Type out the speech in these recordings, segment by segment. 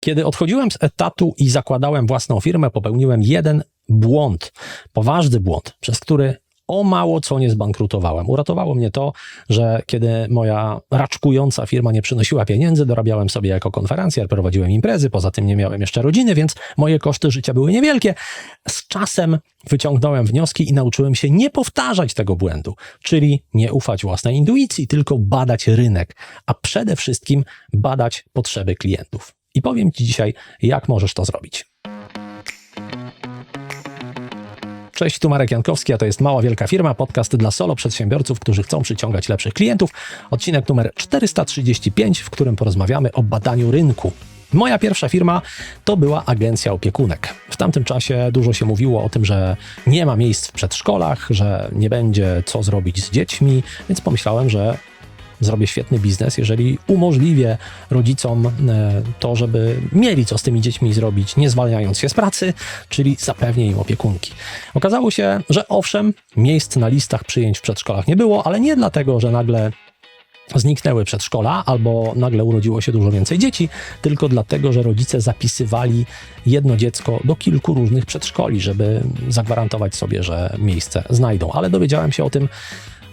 Kiedy odchodziłem z etatu i zakładałem własną firmę, popełniłem jeden błąd, poważny błąd, przez który o mało co nie zbankrutowałem. Uratowało mnie to, że kiedy moja raczkująca firma nie przynosiła pieniędzy, dorabiałem sobie jako konferencjer, prowadziłem imprezy, poza tym nie miałem jeszcze rodziny, więc moje koszty życia były niewielkie. Z czasem wyciągnąłem wnioski i nauczyłem się nie powtarzać tego błędu, czyli nie ufać własnej intuicji, tylko badać rynek, a przede wszystkim badać potrzeby klientów. I powiem Ci dzisiaj, jak możesz to zrobić. Cześć, tu Marek Jankowski, a to jest Mała Wielka Firma, podcast dla solo przedsiębiorców, którzy chcą przyciągać lepszych klientów. Odcinek numer 435, w którym porozmawiamy o badaniu rynku. Moja pierwsza firma to była agencja opiekunek. W tamtym czasie dużo się mówiło o tym, że nie ma miejsc w przedszkolach, że nie będzie co zrobić z dziećmi, więc pomyślałem, że zrobię świetny biznes, jeżeli umożliwię rodzicom e, to, żeby mieli co z tymi dziećmi zrobić, nie zwalniając się z pracy, czyli zapewnię im opiekunki. Okazało się, że owszem, miejsc na listach przyjęć w przedszkolach nie było, ale nie dlatego, że nagle zniknęły przedszkola albo nagle urodziło się dużo więcej dzieci, tylko dlatego, że rodzice zapisywali jedno dziecko do kilku różnych przedszkoli, żeby zagwarantować sobie, że miejsce znajdą. Ale dowiedziałem się o tym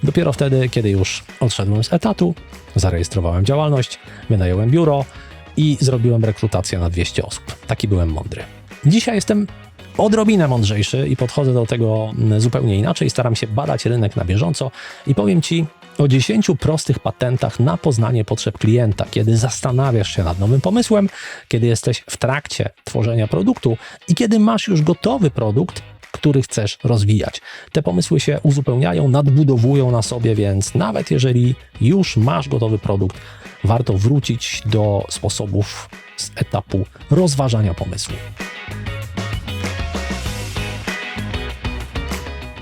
Dopiero wtedy, kiedy już odszedłem z etatu, zarejestrowałem działalność, wynająłem biuro i zrobiłem rekrutację na 200 osób. Taki byłem mądry. Dzisiaj jestem odrobinę mądrzejszy i podchodzę do tego zupełnie inaczej. Staram się badać rynek na bieżąco i powiem Ci o 10 prostych patentach na poznanie potrzeb klienta, kiedy zastanawiasz się nad nowym pomysłem, kiedy jesteś w trakcie tworzenia produktu i kiedy masz już gotowy produkt, który chcesz rozwijać. Te pomysły się uzupełniają, nadbudowują na sobie, więc nawet jeżeli już masz gotowy produkt, warto wrócić do sposobów z etapu rozważania pomysłu.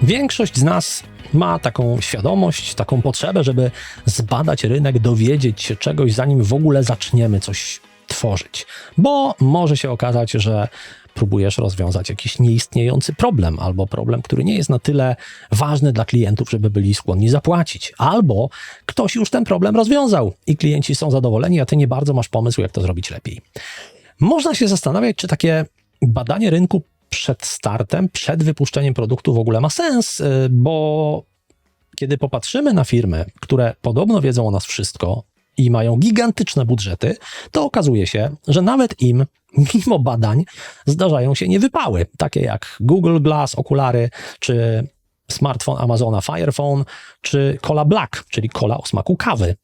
Większość z nas ma taką świadomość, taką potrzebę, żeby zbadać rynek, dowiedzieć się czegoś, zanim w ogóle zaczniemy coś tworzyć. Bo może się okazać, że próbujesz rozwiązać jakiś nieistniejący problem, albo problem, który nie jest na tyle ważny dla klientów, żeby byli skłonni zapłacić, albo ktoś już ten problem rozwiązał i klienci są zadowoleni, a ty nie bardzo masz pomysł, jak to zrobić lepiej. Można się zastanawiać, czy takie badanie rynku przed startem, przed wypuszczeniem produktu w ogóle ma sens, y, bo kiedy popatrzymy na firmy, które podobno wiedzą o nas wszystko, i mają gigantyczne budżety, to okazuje się, że nawet im, mimo badań, zdarzają się niewypały, takie jak Google Glass, okulary, czy smartfon Amazona Fire Phone, czy Cola Black, czyli cola o smaku kawy,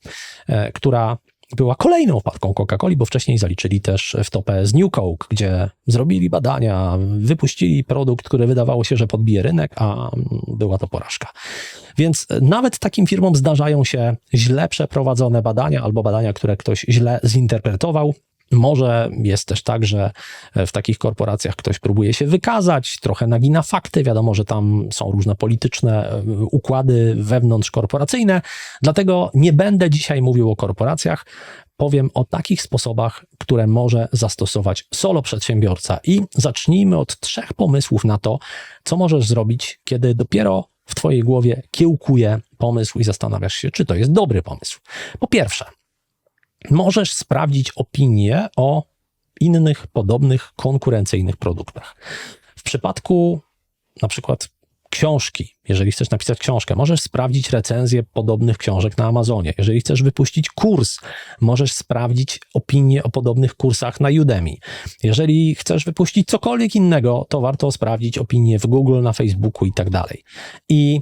e, która była kolejną wpadką Coca-Coli, bo wcześniej zaliczyli też w topę z New Coke, gdzie zrobili badania, wypuścili produkt, który wydawało się, że podbije rynek, a była to porażka. Więc nawet takim firmom zdarzają się źle przeprowadzone badania albo badania, które ktoś źle zinterpretował. Może jest też tak, że w takich korporacjach ktoś próbuje się wykazać, trochę nagina fakty. Wiadomo, że tam są różne polityczne e, układy wewnątrzkorporacyjne. Dlatego nie będę dzisiaj mówił o korporacjach. Powiem o takich sposobach, które może zastosować solo przedsiębiorca. I zacznijmy od trzech pomysłów na to, co możesz zrobić, kiedy dopiero w Twojej głowie kiełkuje pomysł i zastanawiasz się, czy to jest dobry pomysł. Po pierwsze, możesz sprawdzić opinie o innych podobnych konkurencyjnych produktach. W przypadku na przykład książki, jeżeli chcesz napisać książkę, możesz sprawdzić recenzję podobnych książek na Amazonie. Jeżeli chcesz wypuścić kurs, możesz sprawdzić opinie o podobnych kursach na Udemy. Jeżeli chcesz wypuścić cokolwiek innego, to warto sprawdzić opinie w Google, na Facebooku i tak dalej. I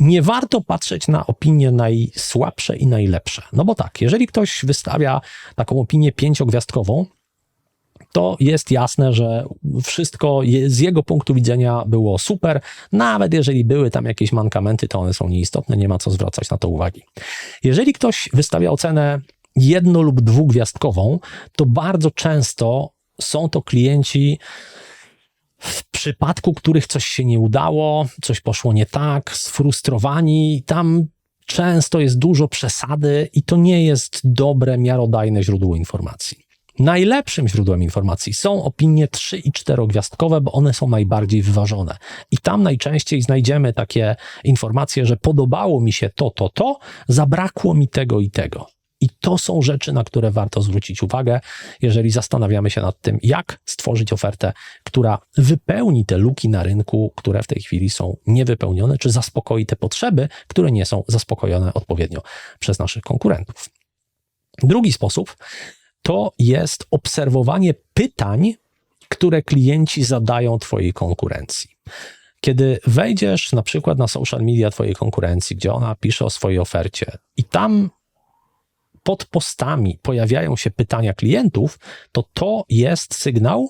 nie warto patrzeć na opinie najsłabsze i najlepsze. No bo tak, jeżeli ktoś wystawia taką opinię pięciogwiazdkową, to jest jasne, że wszystko z jego punktu widzenia było super. Nawet jeżeli były tam jakieś mankamenty, to one są nieistotne, nie ma co zwracać na to uwagi. Jeżeli ktoś wystawia ocenę jedno- lub dwugwiazdkową, to bardzo często są to klienci, w przypadku których coś się nie udało, coś poszło nie tak, sfrustrowani, tam często jest dużo przesady i to nie jest dobre, miarodajne źródło informacji. Najlepszym źródłem informacji są opinie 3 i 4 gwiazdkowe, bo one są najbardziej wyważone. I tam najczęściej znajdziemy takie informacje, że podobało mi się to, to, to, zabrakło mi tego i tego. I to są rzeczy, na które warto zwrócić uwagę, jeżeli zastanawiamy się nad tym, jak stworzyć ofertę, która wypełni te luki na rynku, które w tej chwili są niewypełnione, czy zaspokoi te potrzeby, które nie są zaspokojone odpowiednio przez naszych konkurentów. Drugi sposób to jest obserwowanie pytań, które klienci zadają Twojej konkurencji. Kiedy wejdziesz na przykład na social media Twojej konkurencji, gdzie ona pisze o swojej ofercie, i tam pod postami pojawiają się pytania klientów, to to jest sygnał,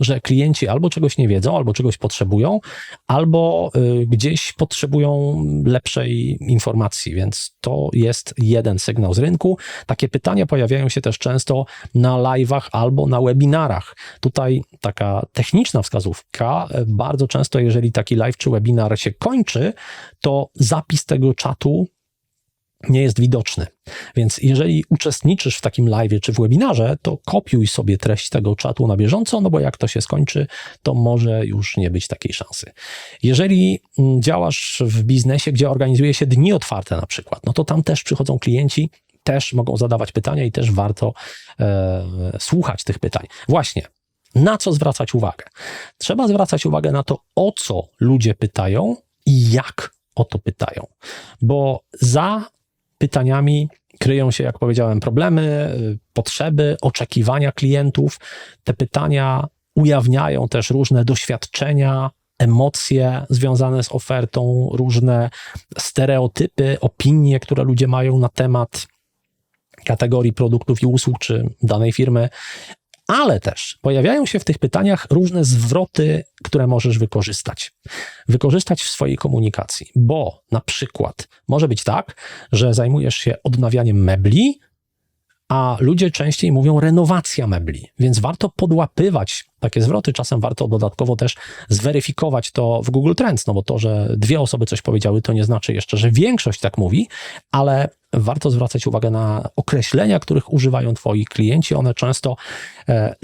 że klienci albo czegoś nie wiedzą, albo czegoś potrzebują, albo y, gdzieś potrzebują lepszej informacji, więc to jest jeden sygnał z rynku. Takie pytania pojawiają się też często na live'ach albo na webinarach. Tutaj taka techniczna wskazówka, bardzo często jeżeli taki live czy webinar się kończy, to zapis tego czatu nie jest widoczny. Więc jeżeli uczestniczysz w takim live czy w webinarze, to kopiuj sobie treść tego czatu na bieżąco, no bo jak to się skończy, to może już nie być takiej szansy. Jeżeli mm, działasz w biznesie, gdzie organizuje się dni otwarte na przykład, no to tam też przychodzą klienci, też mogą zadawać pytania i też warto e, słuchać tych pytań. Właśnie, na co zwracać uwagę? Trzeba zwracać uwagę na to, o co ludzie pytają i jak o to pytają. Bo za pytaniami kryją się, jak powiedziałem, problemy, potrzeby, oczekiwania klientów. Te pytania ujawniają też różne doświadczenia, emocje związane z ofertą, różne stereotypy, opinie, które ludzie mają na temat kategorii produktów i usług czy danej firmy ale też pojawiają się w tych pytaniach różne zwroty, które możesz wykorzystać. Wykorzystać w swojej komunikacji, bo na przykład może być tak, że zajmujesz się odnawianiem mebli, a ludzie częściej mówią renowacja mebli, więc warto podłapywać takie zwroty. Czasem warto dodatkowo też zweryfikować to w Google Trends, no bo to, że dwie osoby coś powiedziały, to nie znaczy jeszcze, że większość tak mówi, ale warto zwracać uwagę na określenia, których używają Twoi klienci. One często e,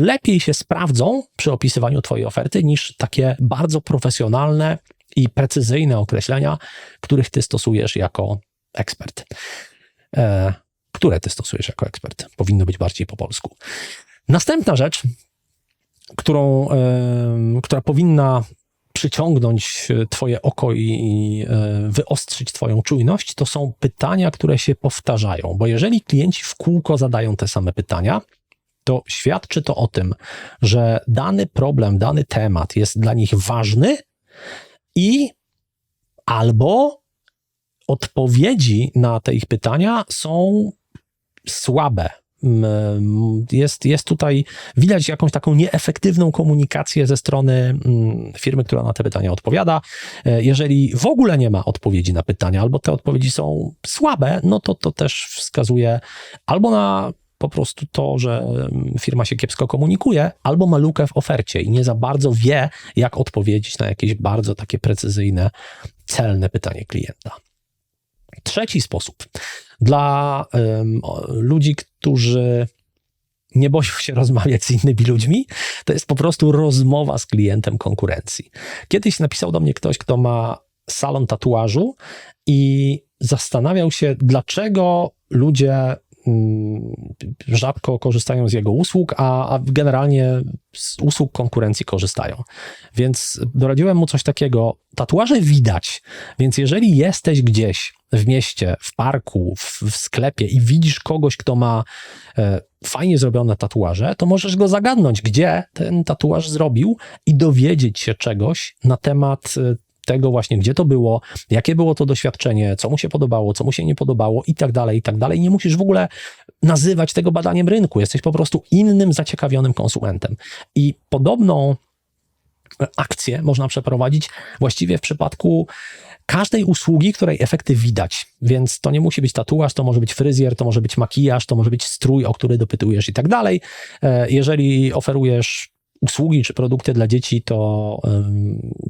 lepiej się sprawdzą przy opisywaniu Twojej oferty niż takie bardzo profesjonalne i precyzyjne określenia, których Ty stosujesz jako ekspert. Które Ty stosujesz jako ekspert? Powinno być bardziej po polsku. Następna rzecz, którą, która powinna przyciągnąć e, Twoje oko i e, wyostrzyć Twoją czujność, to są pytania, które się powtarzają. Bo jeżeli klienci w kółko zadają te same pytania, to świadczy to o tym, że dany problem, dany temat jest dla nich ważny i albo odpowiedzi na te ich pytania są słabe, jest, jest tutaj, widać jakąś taką nieefektywną komunikację ze strony firmy, która na te pytania odpowiada. E, jeżeli w ogóle nie ma odpowiedzi na pytania, albo te odpowiedzi są słabe, no to to też wskazuje albo na po prostu to, że firma się kiepsko komunikuje, albo ma lukę w ofercie i nie za bardzo wie, jak odpowiedzieć na jakieś bardzo takie precyzyjne, celne pytanie klienta. Trzeci sposób dla um, ludzi, którzy nie boją się rozmawiać z innymi ludźmi, to jest po prostu rozmowa z klientem konkurencji. Kiedyś napisał do mnie ktoś, kto ma salon tatuażu i zastanawiał się, dlaczego ludzie rzadko korzystają z jego usług, a, a generalnie z usług konkurencji korzystają. Więc doradziłem mu coś takiego. Tatuaże widać, więc jeżeli jesteś gdzieś w mieście, w parku, w, w sklepie i widzisz kogoś, kto ma e, fajnie zrobione tatuaże, to możesz go zagadnąć, gdzie ten tatuaż zrobił i dowiedzieć się czegoś na temat e, tego właśnie, gdzie to było, jakie było to doświadczenie, co mu się podobało, co mu się nie podobało i tak dalej, i tak dalej. Nie musisz w ogóle nazywać tego badaniem rynku. Jesteś po prostu innym zaciekawionym konsumentem. I podobną akcję można przeprowadzić właściwie w przypadku każdej usługi, której efekty widać. Więc to nie musi być tatuaż, to może być fryzjer, to może być makijaż, to może być strój, o który dopytujesz i tak dalej. E, jeżeli oferujesz usługi czy produkty dla dzieci, to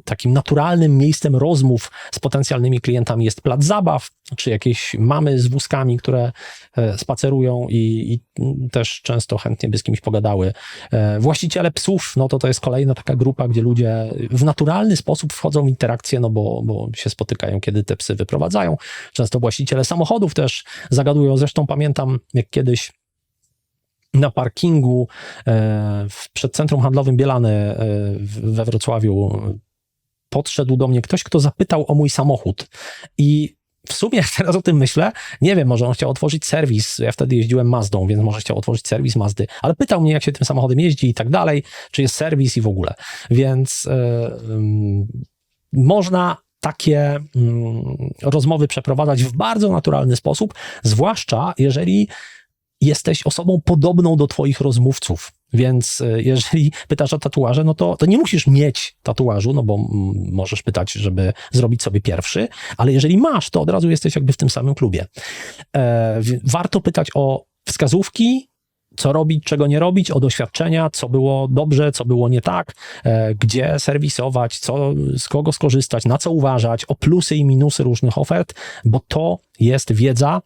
takim naturalnym miejscem rozmów z potencjalnymi klientami jest plac zabaw, czy jakieś mamy z wózkami, które e, spacerują i, i też często chętnie by z kimś pogadały. E, właściciele psów, no to to jest kolejna taka grupa, gdzie ludzie w naturalny sposób wchodzą w interakcję, no bo, bo się spotykają, kiedy te psy wyprowadzają. Często właściciele samochodów też zagadują. Zresztą pamiętam, jak kiedyś na parkingu e, przed centrum handlowym Bielany e, we Wrocławiu podszedł do mnie ktoś, kto zapytał o mój samochód i w sumie, jak teraz o tym myślę, nie wiem, może on chciał otworzyć serwis. Ja wtedy jeździłem Mazdą, więc może chciał otworzyć serwis Mazdy, ale pytał mnie, jak się tym samochodem jeździ i tak dalej, czy jest serwis i w ogóle. Więc yy, można takie yy, rozmowy przeprowadzać w bardzo naturalny sposób, zwłaszcza jeżeli jesteś osobą podobną do Twoich rozmówców. Więc e, jeżeli pytasz o tatuaże, no to, to nie musisz mieć tatuażu, no bo możesz pytać, żeby zrobić sobie pierwszy, ale jeżeli masz, to od razu jesteś jakby w tym samym klubie. E, warto pytać o wskazówki, co robić, czego nie robić, o doświadczenia, co było dobrze, co było nie tak, e, gdzie serwisować, co, z kogo skorzystać, na co uważać, o plusy i minusy różnych ofert, bo to jest wiedza,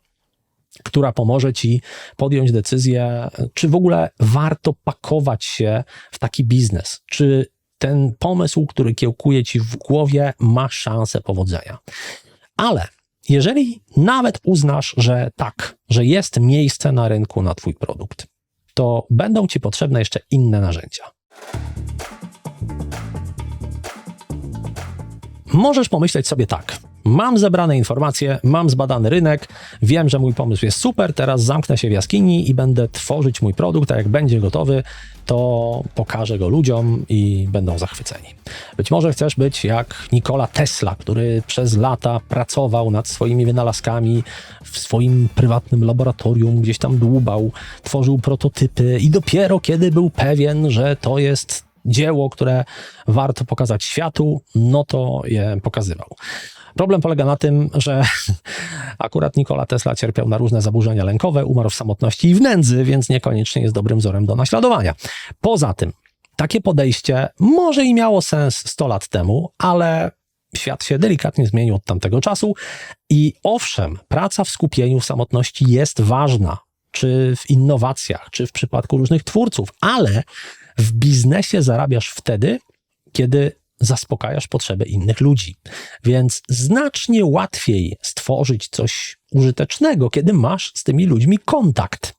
która pomoże ci podjąć decyzję, czy w ogóle warto pakować się w taki biznes, czy ten pomysł, który kiełkuje ci w głowie, ma szansę powodzenia. Ale jeżeli nawet uznasz, że tak, że jest miejsce na rynku na Twój produkt, to będą Ci potrzebne jeszcze inne narzędzia. Możesz pomyśleć sobie tak. Mam zebrane informacje, mam zbadany rynek, wiem, że mój pomysł jest super, teraz zamknę się w jaskini i będę tworzyć mój produkt, a jak będzie gotowy, to pokażę go ludziom i będą zachwyceni. Być może chcesz być jak Nikola Tesla, który przez lata pracował nad swoimi wynalazkami w swoim prywatnym laboratorium, gdzieś tam dłubał, tworzył prototypy i dopiero kiedy był pewien, że to jest dzieło, które warto pokazać światu, no to je pokazywał. Problem polega na tym, że akurat Nikola Tesla cierpiał na różne zaburzenia lękowe, umarł w samotności i w nędzy, więc niekoniecznie jest dobrym wzorem do naśladowania. Poza tym, takie podejście może i miało sens 100 lat temu, ale świat się delikatnie zmienił od tamtego czasu i owszem, praca w skupieniu, w samotności jest ważna, czy w innowacjach, czy w przypadku różnych twórców, ale w biznesie zarabiasz wtedy, kiedy zaspokajasz potrzeby innych ludzi. Więc znacznie łatwiej stworzyć coś użytecznego, kiedy masz z tymi ludźmi kontakt.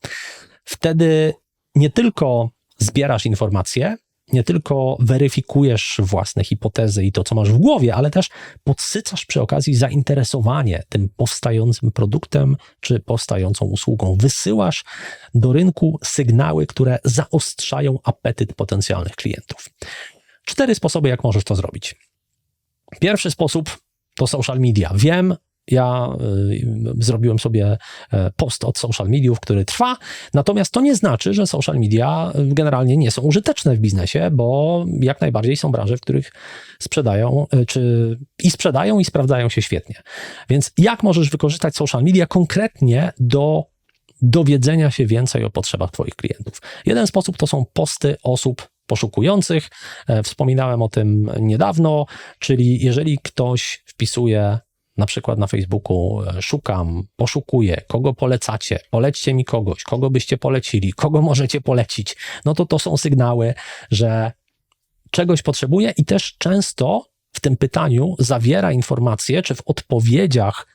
Wtedy nie tylko zbierasz informacje, nie tylko weryfikujesz własne hipotezy i to, co masz w głowie, ale też podsycasz przy okazji zainteresowanie tym powstającym produktem czy powstającą usługą. Wysyłasz do rynku sygnały, które zaostrzają apetyt potencjalnych klientów. Cztery sposoby, jak możesz to zrobić. Pierwszy sposób to social media. Wiem, ja y, zrobiłem sobie e, post od social mediów, który trwa, natomiast to nie znaczy, że social media generalnie nie są użyteczne w biznesie, bo jak najbardziej są branże, w których sprzedają, e, czy i sprzedają, i sprawdzają się świetnie. Więc jak możesz wykorzystać social media konkretnie do dowiedzenia się więcej o potrzebach Twoich klientów? Jeden sposób to są posty osób poszukujących. E, wspominałem o tym niedawno, czyli jeżeli ktoś wpisuje na przykład na Facebooku e, szukam, poszukuję, kogo polecacie, polećcie mi kogoś, kogo byście polecili, kogo możecie polecić, no to to są sygnały, że czegoś potrzebuje i też często w tym pytaniu zawiera informacje, czy w odpowiedziach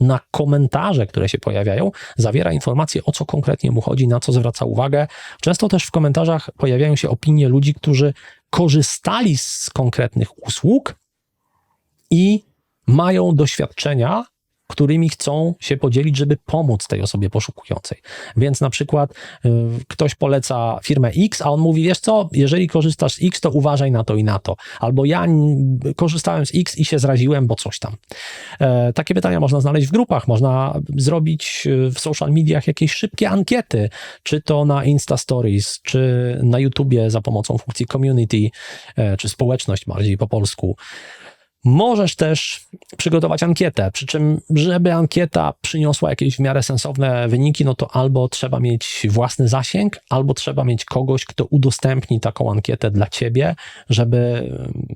na komentarze, które się pojawiają, zawiera informacje, o co konkretnie mu chodzi, na co zwraca uwagę. Często też w komentarzach pojawiają się opinie ludzi, którzy korzystali z konkretnych usług i mają doświadczenia którymi chcą się podzielić, żeby pomóc tej osobie poszukującej. Więc na przykład y, ktoś poleca firmę X, a on mówi, wiesz co, jeżeli korzystasz z X, to uważaj na to i na to. Albo ja korzystałem z X i się zraziłem, bo coś tam. E, takie pytania można znaleźć w grupach, można zrobić y, w social mediach jakieś szybkie ankiety, czy to na Insta Stories, czy na YouTubie za pomocą funkcji community, e, czy społeczność bardziej po polsku Możesz też przygotować ankietę, przy czym, żeby ankieta przyniosła jakieś w miarę sensowne wyniki, no to albo trzeba mieć własny zasięg, albo trzeba mieć kogoś, kto udostępni taką ankietę dla ciebie, żeby mm,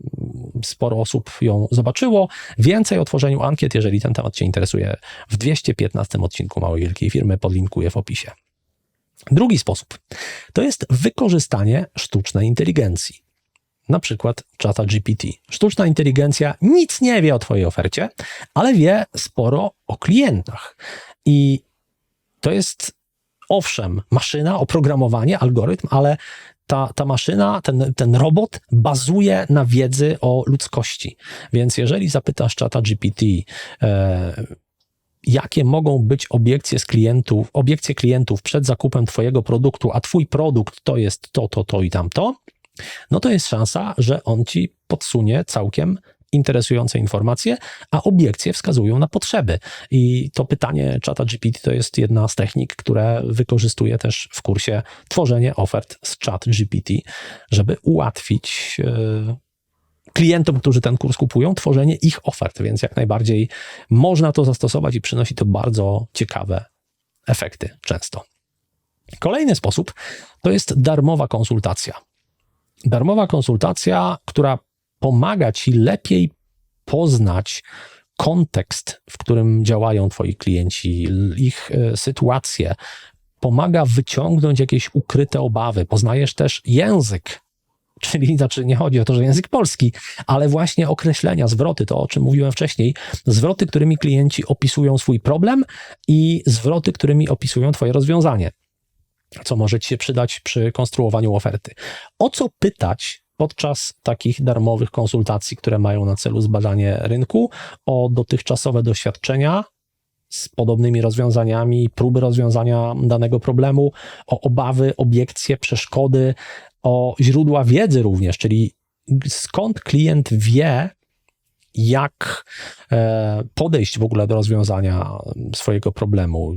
sporo osób ją zobaczyło. Więcej o tworzeniu ankiet, jeżeli ten temat Cię interesuje, w 215 odcinku Małej Wielkiej Firmy podlinkuję w opisie. Drugi sposób to jest wykorzystanie sztucznej inteligencji na przykład czata GPT. Sztuczna inteligencja nic nie wie o Twojej ofercie, ale wie sporo o klientach. I to jest owszem, maszyna, oprogramowanie, algorytm, ale ta, ta maszyna, ten, ten robot bazuje na wiedzy o ludzkości. Więc jeżeli zapytasz czata GPT, e, jakie mogą być obiekcje z klientów, obiekcje klientów przed zakupem Twojego produktu, a Twój produkt to jest to, to, to i tamto, no to jest szansa, że on ci podsunie całkiem interesujące informacje, a obiekcje wskazują na potrzeby. I to pytanie czata GPT to jest jedna z technik, które wykorzystuję też w kursie tworzenie ofert z chat GPT, żeby ułatwić yy, klientom, którzy ten kurs kupują, tworzenie ich ofert, więc jak najbardziej można to zastosować i przynosi to bardzo ciekawe efekty często. Kolejny sposób to jest darmowa konsultacja. Darmowa konsultacja, która pomaga ci lepiej poznać kontekst, w którym działają twoi klienci, ich e, sytuacje, pomaga wyciągnąć jakieś ukryte obawy. Poznajesz też język, czyli znaczy nie chodzi o to, że język polski, ale właśnie określenia, zwroty, to o czym mówiłem wcześniej, zwroty, którymi klienci opisują swój problem i zwroty, którymi opisują twoje rozwiązanie co może Ci się przydać przy konstruowaniu oferty. O co pytać podczas takich darmowych konsultacji, które mają na celu zbadanie rynku, o dotychczasowe doświadczenia z podobnymi rozwiązaniami, próby rozwiązania danego problemu, o obawy, obiekcje, przeszkody, o źródła wiedzy również, czyli skąd klient wie, jak e, podejść w ogóle do rozwiązania swojego problemu.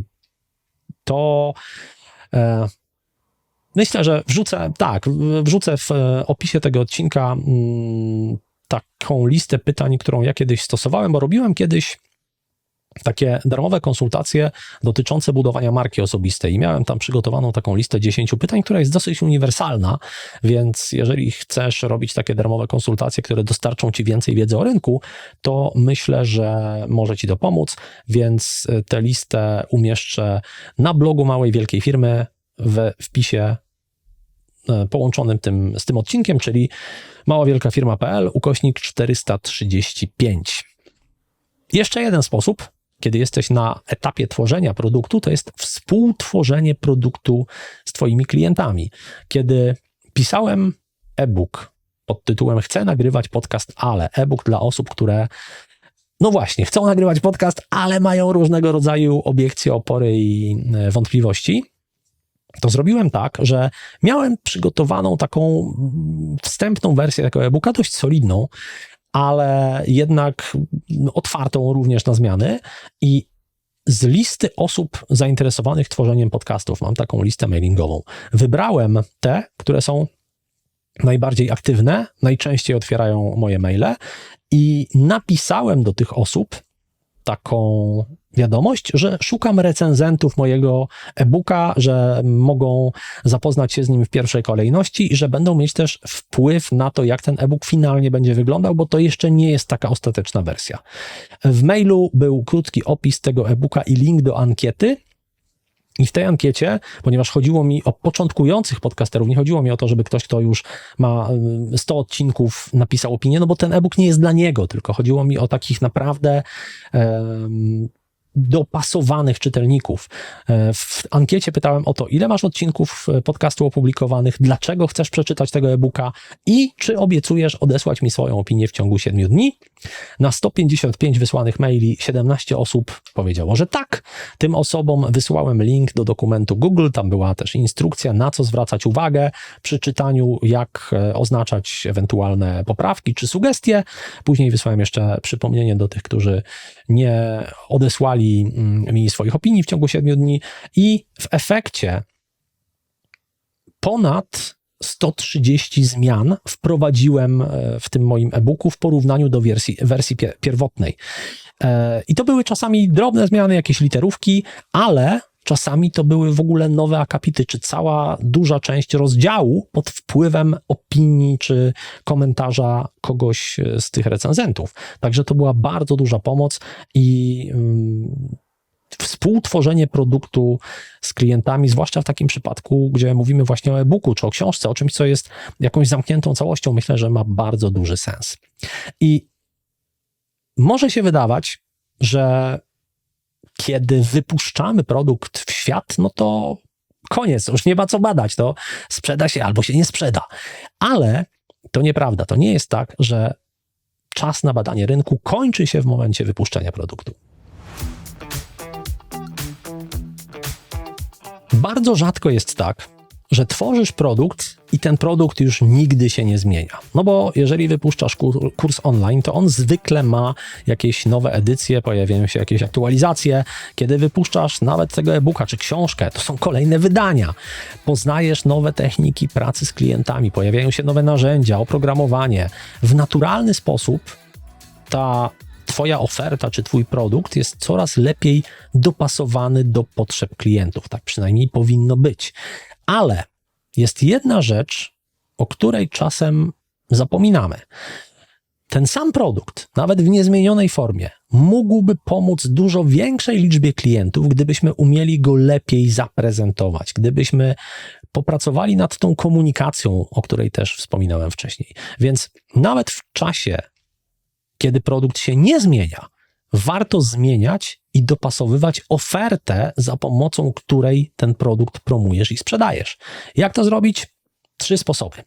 To myślę, że wrzucę, tak, wrzucę w e, opisie tego odcinka mm, taką listę pytań, którą ja kiedyś stosowałem, bo robiłem kiedyś takie darmowe konsultacje dotyczące budowania marki osobistej. I miałem tam przygotowaną taką listę 10 pytań, która jest dosyć uniwersalna, więc jeżeli chcesz robić takie darmowe konsultacje, które dostarczą ci więcej wiedzy o rynku, to myślę, że może ci to pomóc, więc e, tę listę umieszczę na blogu małej wielkiej firmy we wpisie e, połączonym tym, z tym odcinkiem, czyli maławielkafirma.pl ukośnik 435. Jeszcze jeden sposób, kiedy jesteś na etapie tworzenia produktu, to jest współtworzenie produktu z Twoimi klientami. Kiedy pisałem e-book pod tytułem Chcę nagrywać podcast, ale e-book dla osób, które no właśnie, chcą nagrywać podcast, ale mają różnego rodzaju obiekcje, opory i e, wątpliwości. To zrobiłem tak, że miałem przygotowaną taką wstępną wersję tego e-booka, dość solidną, ale jednak otwartą również na zmiany. I z listy osób zainteresowanych tworzeniem podcastów, mam taką listę mailingową, wybrałem te, które są najbardziej aktywne, najczęściej otwierają moje maile i napisałem do tych osób taką wiadomość, że szukam recenzentów mojego e-booka, że mogą zapoznać się z nim w pierwszej kolejności i że będą mieć też wpływ na to, jak ten e-book finalnie będzie wyglądał, bo to jeszcze nie jest taka ostateczna wersja. W mailu był krótki opis tego e-booka i link do ankiety, i w tej ankiecie, ponieważ chodziło mi o początkujących podcasterów, nie chodziło mi o to, żeby ktoś, kto już ma 100 odcinków, napisał opinię, no bo ten e-book nie jest dla niego, tylko chodziło mi o takich naprawdę um, dopasowanych czytelników. E, w ankiecie pytałem o to, ile masz odcinków e, podcastu opublikowanych, dlaczego chcesz przeczytać tego e-booka i czy obiecujesz odesłać mi swoją opinię w ciągu 7 dni. Na 155 wysłanych maili 17 osób powiedziało, że tak. Tym osobom wysłałem link do dokumentu Google, tam była też instrukcja, na co zwracać uwagę przy czytaniu, jak e, oznaczać ewentualne poprawki czy sugestie. Później wysłałem jeszcze przypomnienie do tych, którzy nie odesłali Mm, mi swoich opinii w ciągu 7 dni i w efekcie ponad 130 zmian wprowadziłem e, w tym moim e-booku w porównaniu do wersji, wersji pierwotnej. E, I to były czasami drobne zmiany, jakieś literówki, ale czasami to były w ogóle nowe akapity, czy cała duża część rozdziału pod wpływem opinii czy komentarza kogoś e, z tych recenzentów. Także to była bardzo duża pomoc i mm, współtworzenie produktu z klientami, zwłaszcza w takim przypadku, gdzie mówimy właśnie o e-booku czy o książce, o czymś, co jest jakąś zamkniętą całością, myślę, że ma bardzo duży sens. I może się wydawać, że kiedy wypuszczamy produkt w świat, no to koniec, już nie ma co badać, to sprzeda się albo się nie sprzeda. Ale to nieprawda, to nie jest tak, że czas na badanie rynku kończy się w momencie wypuszczenia produktu. Bardzo rzadko jest tak, że tworzysz produkt i ten produkt już nigdy się nie zmienia. No bo jeżeli wypuszczasz kurs online, to on zwykle ma jakieś nowe edycje, pojawiają się jakieś aktualizacje. Kiedy wypuszczasz nawet tego e-booka czy książkę, to są kolejne wydania. Poznajesz nowe techniki pracy z klientami, pojawiają się nowe narzędzia, oprogramowanie. W naturalny sposób ta Twoja oferta czy Twój produkt jest coraz lepiej dopasowany do potrzeb klientów. Tak przynajmniej powinno być. Ale jest jedna rzecz, o której czasem zapominamy. Ten sam produkt, nawet w niezmienionej formie, mógłby pomóc dużo większej liczbie klientów, gdybyśmy umieli go lepiej zaprezentować, gdybyśmy popracowali nad tą komunikacją, o której też wspominałem wcześniej. Więc nawet w czasie, kiedy produkt się nie zmienia, warto zmieniać i dopasowywać ofertę, za pomocą której ten produkt promujesz i sprzedajesz. Jak to zrobić? Trzy sposoby.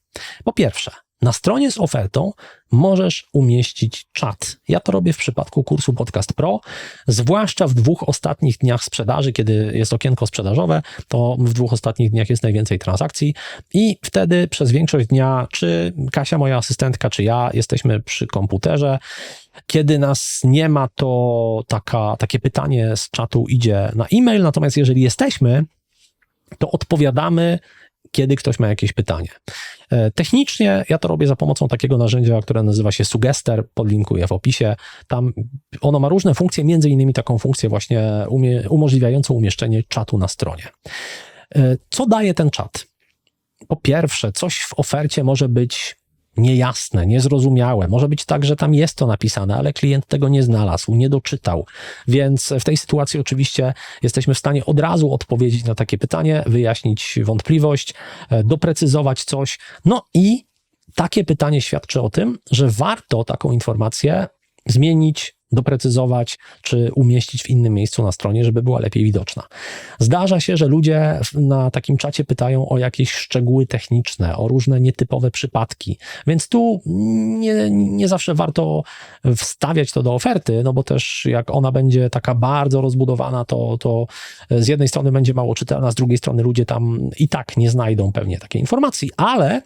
Po pierwsze, na stronie z ofertą możesz umieścić czat. Ja to robię w przypadku kursu Podcast Pro, zwłaszcza w dwóch ostatnich dniach sprzedaży, kiedy jest okienko sprzedażowe, to w dwóch ostatnich dniach jest najwięcej transakcji i wtedy przez większość dnia, czy Kasia, moja asystentka, czy ja, jesteśmy przy komputerze. Kiedy nas nie ma, to taka, takie pytanie z czatu idzie na e-mail, natomiast jeżeli jesteśmy, to odpowiadamy kiedy ktoś ma jakieś pytanie. E, technicznie ja to robię za pomocą takiego narzędzia, które nazywa się Sugester, podlinkuję w opisie. Tam ono ma różne funkcje, między innymi taką funkcję właśnie umie, umożliwiającą umieszczenie czatu na stronie. E, co daje ten czat? Po pierwsze, coś w ofercie może być niejasne, niezrozumiałe. Może być tak, że tam jest to napisane, ale klient tego nie znalazł, nie doczytał. Więc w tej sytuacji oczywiście jesteśmy w stanie od razu odpowiedzieć na takie pytanie, wyjaśnić wątpliwość, e, doprecyzować coś. No i takie pytanie świadczy o tym, że warto taką informację zmienić, doprecyzować czy umieścić w innym miejscu na stronie, żeby była lepiej widoczna. Zdarza się, że ludzie na takim czacie pytają o jakieś szczegóły techniczne, o różne nietypowe przypadki, więc tu nie, nie zawsze warto wstawiać to do oferty, no bo też jak ona będzie taka bardzo rozbudowana, to, to z jednej strony będzie mało czytelna, z drugiej strony ludzie tam i tak nie znajdą pewnie takiej informacji, ale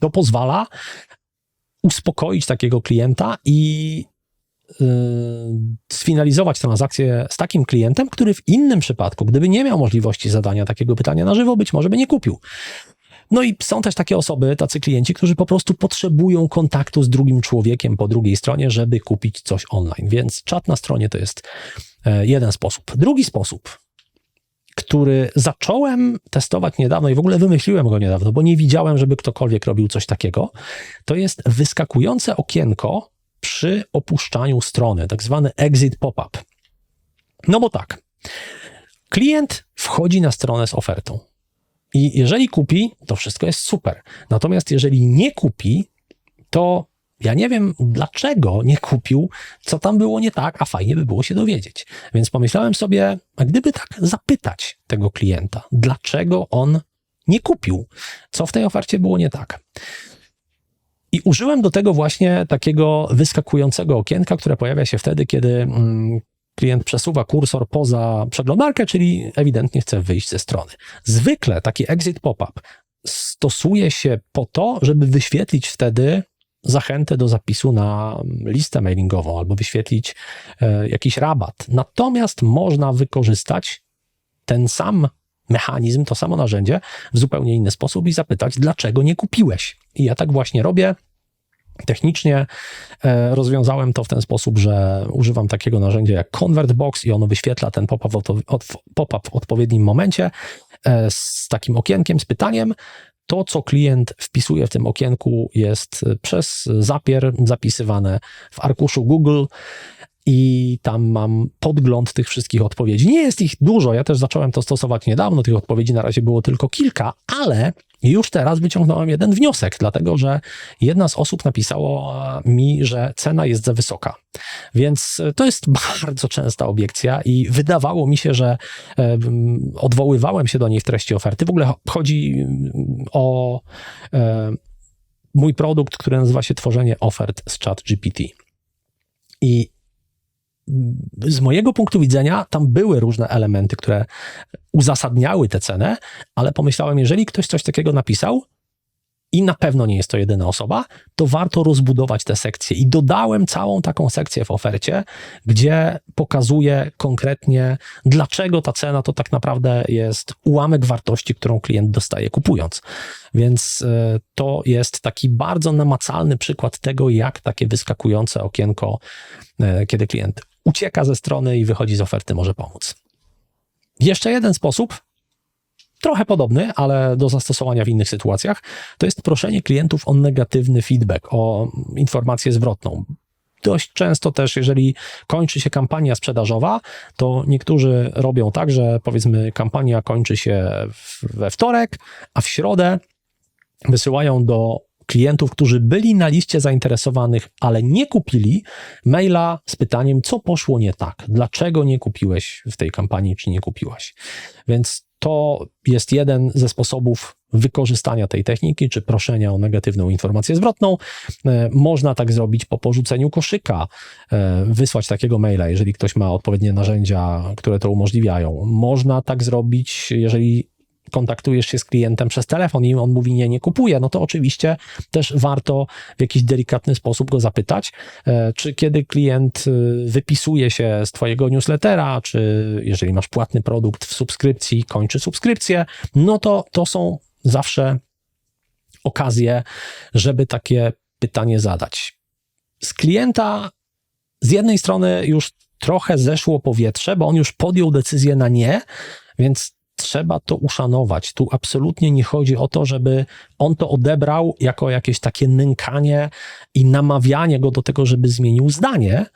to pozwala uspokoić takiego klienta i sfinalizować transakcję z takim klientem, który w innym przypadku, gdyby nie miał możliwości zadania takiego pytania na żywo, być może by nie kupił. No i są też takie osoby, tacy klienci, którzy po prostu potrzebują kontaktu z drugim człowiekiem po drugiej stronie, żeby kupić coś online. Więc czat na stronie to jest e, jeden sposób. Drugi sposób, który zacząłem testować niedawno i w ogóle wymyśliłem go niedawno, bo nie widziałem, żeby ktokolwiek robił coś takiego, to jest wyskakujące okienko przy opuszczaniu strony, tak zwany exit pop-up. No bo tak, klient wchodzi na stronę z ofertą. I jeżeli kupi, to wszystko jest super. Natomiast jeżeli nie kupi, to ja nie wiem, dlaczego nie kupił, co tam było nie tak, a fajnie by było się dowiedzieć. Więc pomyślałem sobie, a gdyby tak zapytać tego klienta, dlaczego on nie kupił, co w tej ofercie było nie tak. I użyłem do tego właśnie takiego wyskakującego okienka, które pojawia się wtedy, kiedy mm, klient przesuwa kursor poza przeglądarkę, czyli ewidentnie chce wyjść ze strony. Zwykle taki exit pop-up stosuje się po to, żeby wyświetlić wtedy zachętę do zapisu na listę mailingową albo wyświetlić e, jakiś rabat. Natomiast można wykorzystać ten sam mechanizm, to samo narzędzie w zupełnie inny sposób i zapytać, dlaczego nie kupiłeś. I ja tak właśnie robię. Technicznie e, rozwiązałem to w ten sposób, że używam takiego narzędzia jak ConvertBox i ono wyświetla ten pop-up w odpowiednim momencie e, z takim okienkiem, z pytaniem. To, co klient wpisuje w tym okienku, jest przez zapier zapisywane w arkuszu Google i tam mam podgląd tych wszystkich odpowiedzi. Nie jest ich dużo, ja też zacząłem to stosować niedawno, tych odpowiedzi na razie było tylko kilka, ale już teraz wyciągnąłem jeden wniosek, dlatego że jedna z osób napisała mi, że cena jest za wysoka. Więc to jest bardzo częsta obiekcja i wydawało mi się, że odwoływałem się do niej w treści oferty. W ogóle chodzi o mój produkt, który nazywa się Tworzenie ofert z ChatGPT. I z mojego punktu widzenia tam były różne elementy, które uzasadniały tę cenę, ale pomyślałem, jeżeli ktoś coś takiego napisał, i na pewno nie jest to jedyna osoba, to warto rozbudować tę sekcję. I dodałem całą taką sekcję w ofercie, gdzie pokazuję konkretnie, dlaczego ta cena to tak naprawdę jest ułamek wartości, którą klient dostaje kupując. Więc e, to jest taki bardzo namacalny przykład tego, jak takie wyskakujące okienko, e, kiedy klient ucieka ze strony i wychodzi z oferty, może pomóc. Jeszcze jeden sposób, trochę podobny, ale do zastosowania w innych sytuacjach, to jest proszenie klientów o negatywny feedback, o informację zwrotną. Dość często też, jeżeli kończy się kampania sprzedażowa, to niektórzy robią tak, że powiedzmy kampania kończy się we wtorek, a w środę wysyłają do klientów, którzy byli na liście zainteresowanych, ale nie kupili, maila z pytaniem, co poszło nie tak, dlaczego nie kupiłeś w tej kampanii, czy nie kupiłaś. Więc to jest jeden ze sposobów wykorzystania tej techniki, czy proszenia o negatywną informację zwrotną. E, można tak zrobić po porzuceniu koszyka, e, wysłać takiego maila, jeżeli ktoś ma odpowiednie narzędzia, które to umożliwiają. Można tak zrobić, jeżeli kontaktujesz się z klientem przez telefon i on mówi nie, nie kupuje, no to oczywiście też warto w jakiś delikatny sposób go zapytać, e, czy kiedy klient e, wypisuje się z twojego newslettera, czy jeżeli masz płatny produkt w subskrypcji, kończy subskrypcję, no to to są zawsze okazje, żeby takie pytanie zadać. Z klienta z jednej strony już trochę zeszło powietrze, bo on już podjął decyzję na nie, więc trzeba to uszanować. Tu absolutnie nie chodzi o to, żeby on to odebrał jako jakieś takie nękanie i namawianie go do tego, żeby zmienił zdanie.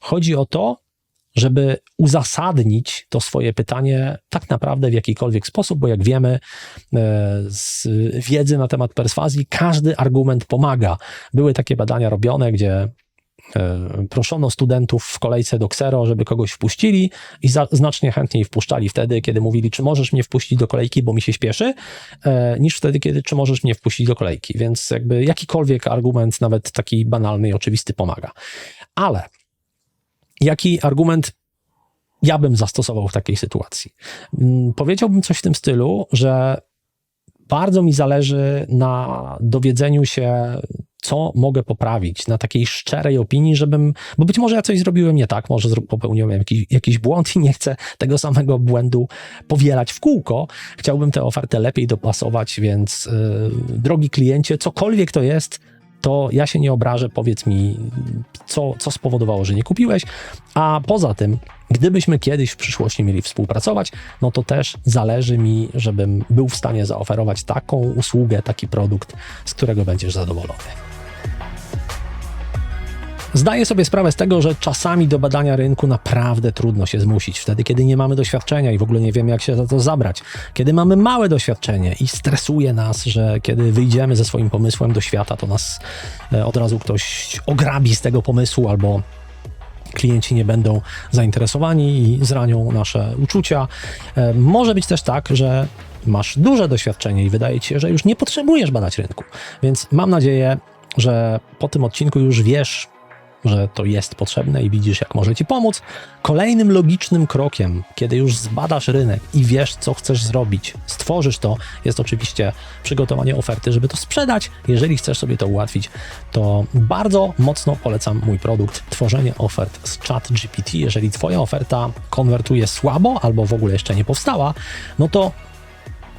Chodzi o to, żeby uzasadnić to swoje pytanie tak naprawdę w jakikolwiek sposób, bo jak wiemy e, z wiedzy na temat perswazji, każdy argument pomaga. Były takie badania robione, gdzie proszono studentów w kolejce do Ksero, żeby kogoś wpuścili i za, znacznie chętniej wpuszczali wtedy, kiedy mówili, czy możesz mnie wpuścić do kolejki, bo mi się śpieszy, e, niż wtedy, kiedy, czy możesz mnie wpuścić do kolejki. Więc jakby jakikolwiek argument, nawet taki banalny i oczywisty pomaga. Ale jaki argument ja bym zastosował w takiej sytuacji? Mm, powiedziałbym coś w tym stylu, że bardzo mi zależy na dowiedzeniu się co mogę poprawić, na takiej szczerej opinii, żebym, bo być może ja coś zrobiłem nie tak, może popełniłem jakiś, jakiś błąd i nie chcę tego samego błędu powielać w kółko. Chciałbym tę ofertę lepiej dopasować, więc yy, drogi kliencie, cokolwiek to jest, to ja się nie obrażę, powiedz mi, co, co spowodowało, że nie kupiłeś. A poza tym, gdybyśmy kiedyś w przyszłości mieli współpracować, no to też zależy mi, żebym był w stanie zaoferować taką usługę, taki produkt, z którego będziesz zadowolony. Zdaję sobie sprawę z tego, że czasami do badania rynku naprawdę trudno się zmusić. Wtedy, kiedy nie mamy doświadczenia i w ogóle nie wiemy, jak się za to zabrać. Kiedy mamy małe doświadczenie i stresuje nas, że kiedy wyjdziemy ze swoim pomysłem do świata, to nas e, od razu ktoś ograbi z tego pomysłu albo klienci nie będą zainteresowani i zranią nasze uczucia. E, może być też tak, że masz duże doświadczenie i wydaje ci się, że już nie potrzebujesz badać rynku. Więc mam nadzieję, że po tym odcinku już wiesz, że to jest potrzebne i widzisz, jak może ci pomóc. Kolejnym logicznym krokiem, kiedy już zbadasz rynek i wiesz, co chcesz zrobić, stworzysz to, jest oczywiście przygotowanie oferty, żeby to sprzedać. Jeżeli chcesz sobie to ułatwić, to bardzo mocno polecam mój produkt tworzenie ofert z ChatGPT. Jeżeli twoja oferta konwertuje słabo albo w ogóle jeszcze nie powstała, no to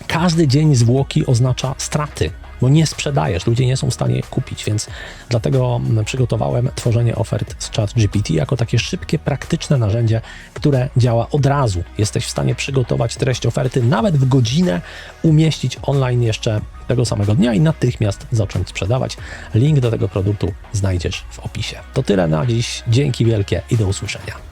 każdy dzień zwłoki oznacza straty, bo nie sprzedajesz, ludzie nie są w stanie kupić, więc dlatego mm, przygotowałem tworzenie ofert z ChatGPT jako takie szybkie, praktyczne narzędzie, które działa od razu. Jesteś w stanie przygotować treść oferty nawet w godzinę, umieścić online jeszcze tego samego dnia i natychmiast zacząć sprzedawać. Link do tego produktu znajdziesz w opisie. To tyle na dziś. Dzięki wielkie i do usłyszenia.